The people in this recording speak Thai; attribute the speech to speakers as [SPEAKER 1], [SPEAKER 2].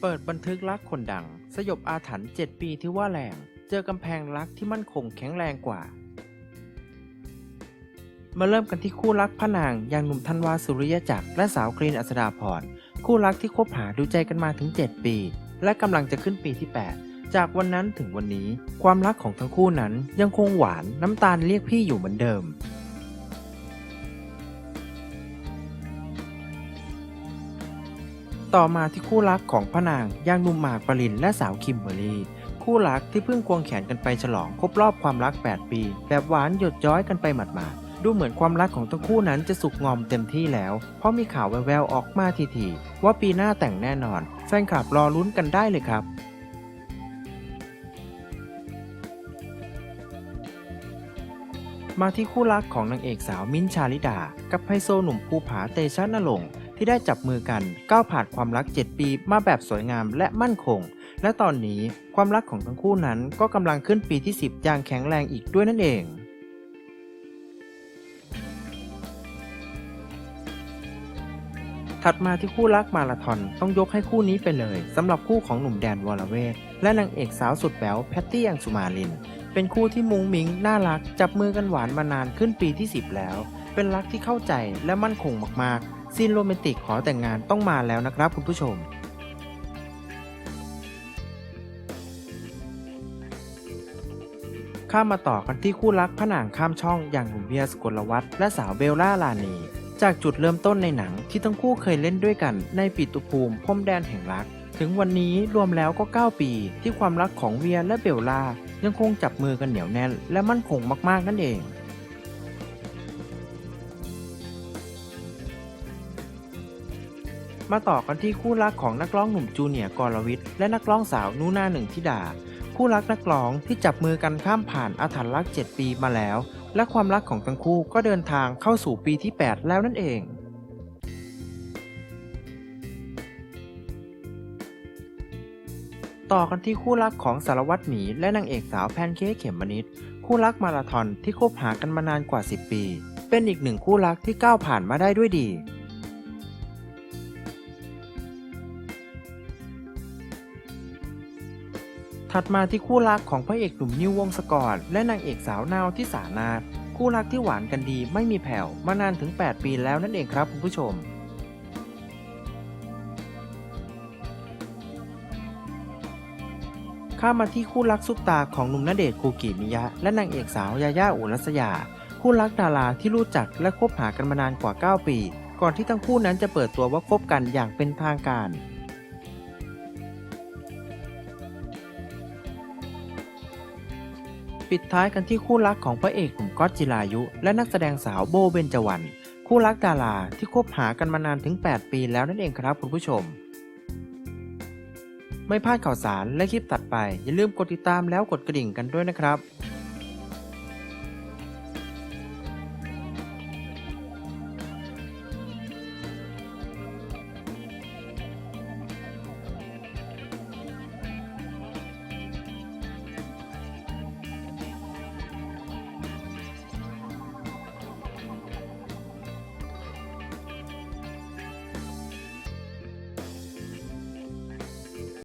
[SPEAKER 1] เปิดบันทึกรักคนดัง สยบอาถรรพ์7ปีที่ว่าแรง เจอกำแพงรักที่มั่นคงแข็งแรงกว่า มาเริ่มกันที่คู่รักพระนางอย่างหนุ่มธันวาสุริยจักรและสาวกรีนอัศดาพรคู่รักที่คบหาดูใจกันมาถึง 7 ปี และกำลังจะขึ้นปีที่ 8 จากวันนั้นถึงวันนี้ ความรักของทั้งคู่นั้นยังคงหวานน้ำตาลเรียกพี่อยู่เหมือนเดิม ต่อมาที่คู่รักของพระนางย่างนุ่มหมากปรินและสาวคิมเบอร์รี่คู่รักที่เพิ่งควงแขนกันไปฉลองครบรอบความรัก 8 ปี แบบหวานหยดย้อยกันไปหมาดๆดูเหมือนความรักของทั้งคู่นั้นจะสุกงอมเต็มที่แล้ว เพราะมีข่าวแววๆออกมาทีๆว่าปีหน้าแต่งแน่นอน แฟนคลับรอลุ้นกันได้เลยครับมาที่คู่รักของนางเอกสาวมิ้นชาลิดา กับไฮโซหนุ่มภูผาเตชะนรงค์ ที่ได้จับมือกันก้าวผ่านความรัก 7 ปีมาแบบสวยงามและมั่นคง และตอนนี้ความรักของทั้งคู่นั้นก็กำลังขึ้นปีที่ 10 อย่างแข็งแรงอีกด้วยนั่นเองถัดมาที่คู่รักมาราธอนต้องยกให้คู่นี้ไปเลยสำหรับคู่ของหนุ่มแดนวรเวทและนางเอกสาวสุดแป๋วแพตตี้อังสุมาลิน เป็นคู่ที่มุ้งมิ้งน่ารัก จับมือกันหวานมานานขึ้นปีที่ 10 แล้ว เป็นรักที่เข้าใจและมั่นคงมากๆ ซีนโรแมนติกขอแต่งงานต้องมาแล้วนะครับคุณผู้ชม ข้ามมาต่อกันที่คู่รักพระนางข้ามช่องอย่างหนุ่มเบียสกลวัฒน์และสาวเบลล่าลานีจากจุดเริ่มต้นในหนังที่ทั้งคู่เคยเล่นด้วยกันในปิตุภูมิพรมแดนแห่งรัก ถึงวันนี้รวมแล้วก็ 9 ปี ที่ความรักของเวียและเบลล่ายังคงจับมือกันเหนียวแน่น และมั่นคงมากๆนั่นเอง มาต่อกันที่คู่รักของนักร้องหนุ่มจูเนียร์กรวิทย์และนักร้องสาวนูนาหนึ่งธิดา คู่รักนักร้องที่จับมือกันข้ามผ่านอาถรรพ์รัก 7 ปีมาแล้ว และความรักของทั้งคู่ก็เดินทางเข้าสู่ปีที่ 8 แล้วนั่นเองต่อกันที่คู่รักของสารวัตรหมีและนางเอกสาวแพนเค้กเขมมนิดคู่รักมาราธอนที่คบหากันมานานกว่า 10 ปี เป็นอีกหนึ่งคู่รักที่ก้าวผ่านมาได้ด้วยดี ถัดมาที่คู่รักของพระเอกหนุ่มนิววงศกร และนางเอกสาวนาวที่สานาคู่รักที่หวานกันดีไม่มีแผ่วมานานถึง 8 ปีแล้วนั่นเองครับคุณผู้ชม ข้ามมาที่คู่รักซุปตาของหนุ่มณเดชน์คูกิมิยะ และนางเอกสาวยาย่าอุรัสยา คู่รักดาราที่รู้จักและคบหากันมานานกว่า 9 ปี ก่อนที่ทั้งคู่นั้นจะเปิดตัวว่าคบกันอย่างเป็นทางการ ปิดท้ายกันที่คู่รักของพระเอกหนุ่มก๊อตจิรายุ และนักแสดงสาวโบเบนจวรรณคู่รักดาราที่คบหากันมานานถึง 8 ปีแล้วนั่นเองครับคุณผู้ชม ไม่พลาดข่าวสารและคลิปตัดไป อย่าลืมกดติดตามแล้วกดกระดิ่งกันด้วยนะครับ